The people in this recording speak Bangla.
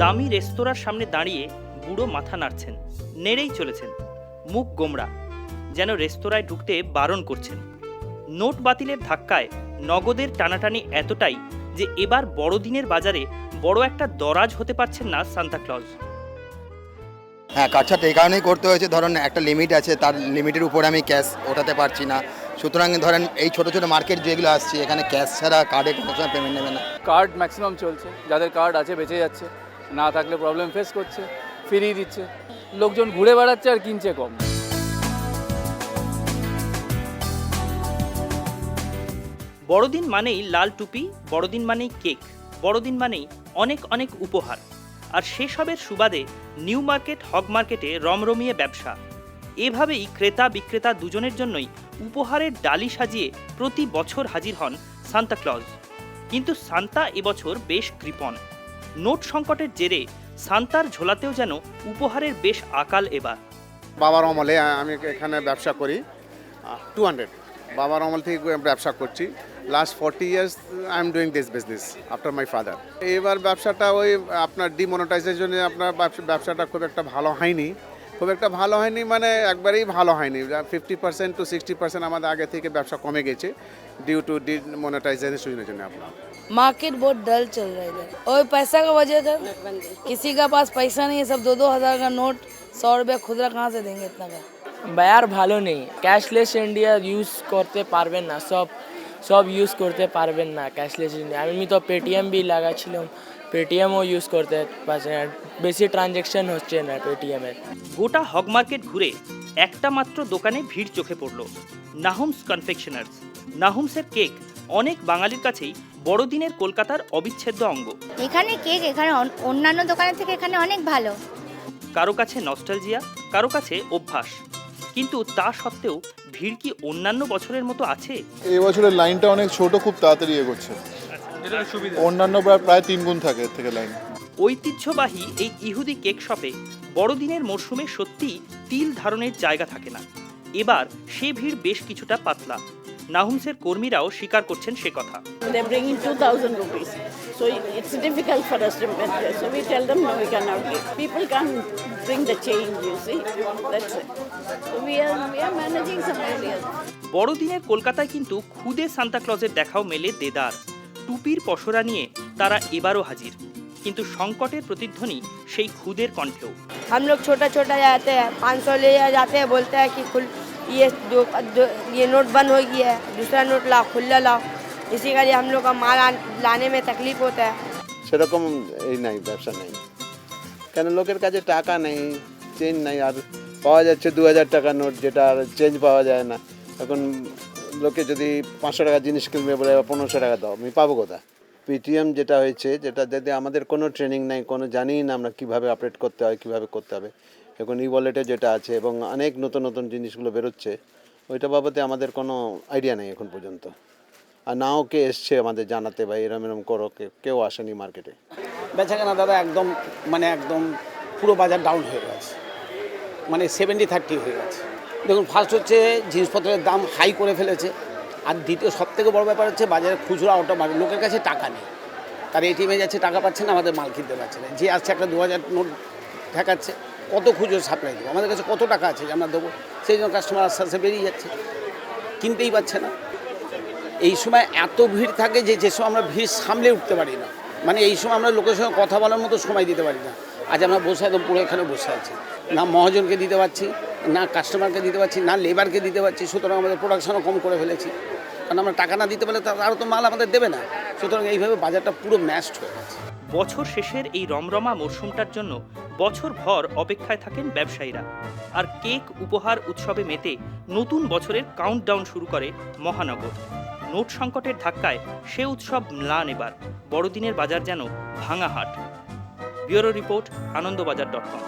দামি রেস্তোরাঁর সামনে দাঁড়িয়ে বুড়ো মাথা নাড়ছেন নেড়েই চলেছেন মুখ গোমড়া যেন রেস্তোরাঁয় ঢুকতে বারণ করছেন। নোট বাতিলের ধাক্কায় নগদের টানাটানি এতটাই যে এবার বড়দিনের বাজারে বড় একটা দরাজ হতে পারছেন না সান্তাক্লজ হ্যাঁ কাটছাট এই কারণেই করতে হয়েছে? ধরেন একটা লিমিট আছে তার লিমিটের উপরে আমি ক্যাশ ওঠাতে পারছি না। সুতরাং ধরেন এই ছোটো ছোটো মার্কেট যেগুলো আসছে এখানে ক্যাশ ছাড়া কার্ডে কোনো সময় পেমেন্ট নেবে না। কার্ড ম্যাক্সিমাম চলছে যাদের কার্ড আছে বেঁচে যাচ্ছে। না থাকলে প্রবলেম ফেস করছে, ফিরিয়ে দিচ্ছে। লোকজন ঘুরে বেড়াচ্ছে আর কিনছে কম। বড়দিন মানেই লাল টুপি, বড়দিন মানেই কেক, বড়দিন মানেই অনেক অনেক উপহার। আর সেসবের সুবাদে নিউ মার্কেট, হক মার্কেটে রমরমিয়ে ব্যবসা। এভাবেই ক্রেতা বিক্রেতা দুজনের জন্যই উপহারের ডালি সাজিয়ে প্রতি বছর হাজির হন সান্তাক্লজ কিন্তু সান্তা এবছর বেশ কৃপণ। নোট সংকটের জেরে সান্তার ঝোলাতেও যেন উপহারের বেশ আকাল এবার। বাবার অমলে আমি এখানে ব্যবসা করি টু হান্ড্রেড বাবার অমল থেকে ব্যবসা করছি। Last forty years I am doing this business after my father এবার ব্যবসাটা ওই, আপনার ডিমোনেটাইজের জন্য আপনার ব্যবসা- ব্যবসাটা খুব একটা ভালো হয়নি। খুব একটা ভালো হয়নি মানে একবারেই ভালো হয়নি। Fifty percent to sixty percent আমাদের আগে থেকে ব্যবসা কমে গেছে ডিউ টু ডিমোনেটাইজেশনের জন্য আপনার। मार्केट बहुत डल चल रहा है इधर और पैसा का वजह था किसी का पास पैसा नहीं है सब दो दो हजार का नोट सौ रुपया खुदरा कहाँ से देंगे इतना का বায়ার ভালো নেই ক্যাশলেস ইন্ডিয়া ইউজ করতে পারবেন না সব সব ইউজ করতে পারবেন না ক্যাশলেস ইন্ডিয়া আমি তো পেটিএম বি লাগাচ্ছিলাম পেটিএমও ইউজ করতে পারছি না বেশি ট্রানজ্যাকশন হচ্ছে না পেটিএমের গোটা হগ মার্কেট ঘুরে একটা মাত্র দোকানে ভিড় চোখে পড়ল নাহুমস কনফেকশনার্স নাহুমসের কেক অনেক বাঙালির কাছেই বড়দিনের কলকাতার অবিচ্ছেদ্য অঙ্গ। এখানে কেক এখানে অন্যান্য দোকানের থেকে এখানে অনেক ভালো। কারও কাছে নস্টালজিয়া কারও কাছে অভ্যাস। কিন্তু তা সত্ত্বেও ভিড় কি অন্যান্য বছরের মতো আছে? এই বছরের লাইনটা অনেক ছোট খুব তাড়াতাড়ি এ করছে অন্যান্য প্রায় প্রায় তিন গুণ থাকে এর থেকে লাইন। ঐতিহ্যবাহী এই ইহুদি কেক শপে বড়দিনের মরশুমে সত্যিই তিল ধারণের জায়গা থাকে না। এবার সে ভিড় বেশ কিছুটা পাতলা। নাহুমসের কর্মীরাও স্বীকার করছেন সে কথা They're bringing 2,000 rupees. So it's difficult for us to manage. So we tell them, no, we cannot give. People can't bring the change, you see. That's it. So we are, we are managing some areas. বড়দিনের কলকাতায় কিন্তু খুদে সান্তাক্লজের দেখাও মেলে দেদার টুপির পসরা নিয়ে তারা এবারও হাজির কিন্তু সংকটের প্রতিধ্বনি সেই খুদের কণ্ঠেও हम लोग छोटा छोटा जाते हैं पाँच सौ ले जाते हैं बोलते हैं कि खुल ये दो, दो ये नोट बंद हो गया है दूसरा नोट लाओ खुला लाओ इसी का लिए हम लोग का माल आन- लाने में तकलीफ होता है সেরকম এই নাই ব্যবসা নেই কেন লোকের কাছে টাকা নেই চেঞ্জ নাই আর পাওয়া যাচ্ছে দু হাজার টাকা নোট যেটা আর চেঞ্জ পাওয়া যায় না এখন লোকে যদি পাঁচশো টাকা জিনিস কিনবে বলে পনেরোশো টাকা দাও আমি পাবো কোথা পেটিএম যেটা হয়েছে, যেটা যদি আমাদের কোনো ট্রেনিং নাই, কোনো জানি না আমরা কীভাবে আপডেট করতে হয়, কীভাবে করতে হবে। এখন ই ওয়ালেটে যেটা আছে এবং অনেক নতুন নতুন জিনিসগুলো বেরোচ্ছে, ওইটা বাবদে আমাদের কোনো আইডিয়া নেই এখন পর্যন্ত। আর নাও কে এসছে আমাদের জানাতে বা এরম এরম করো কেউ আসেনি মার্কেটে বেচাকেনা দাদা একদম মানে একদম পুরো বাজার ডাউন হয়ে গেছে। মানে সেভেন্টি থার্টি হয়ে গেছে। দেখুন ফার্স্ট হচ্ছে জিনিসপত্রের দাম হাই করে ফেলেছে। আর দ্বিতীয় সব থেকে বড় ব্যাপার হচ্ছে বাজারে খুচরো আউট অফ লোকের কাছে টাকা নেই। তার এটিএমে যাচ্ছে, টাকা পাচ্ছে না, আমাদের মাল কিনতে পারছে না। যে আসছে একটা দু হাজার নোট দেখাচ্ছে কত খুচরো সাপ্লাই দেবো? আমাদের কাছে কত টাকা আছে যে আমরা দেবো? সেই জন্য কাস্টমার আস্তে আস্তে বেরিয়ে যাচ্ছে। কিনতেই পারছে না। এই সময় এত ভিড় থাকে যে যে সময় আমরা ভিড় সামলে উঠতে পারি না। মানে এই সময় আমরা লোকের সঙ্গে কথা বলার মতো সময় দিতে পারি না। আজ আমরা বসে একদম পুরো এখানে বসে আছি। না মহাজনকে দিতে পারছি, না কাস্টমারকে দিতে পারছি, না লেবারকে দিতে পারছি। সুতরাং আমাদের প্রোডাকশনও কম করে ফেলেছি। কারণ আমরা টাকা না দিতে পারলে আরও তো মাল আমাদের দেবে না। সুতরাং এইভাবে বাজারটা পুরো ম্যাশড হয়ে গেছে। বছর শেষের এই রমরমা মরশুমটার জন্য বছর ভর অপেক্ষায় থাকেন ব্যবসায়ীরা। আর কেক উপহার উৎসবে মেতে নতুন বছরের কাউন্টডাউন শুরু করে মহানগর। নোট সংকটের ধাক্কায় সে উৎসব ম্লান এবার। বড়দিনের বাজার যেন ভাঙা হাট bureau report, Anandabazar dot com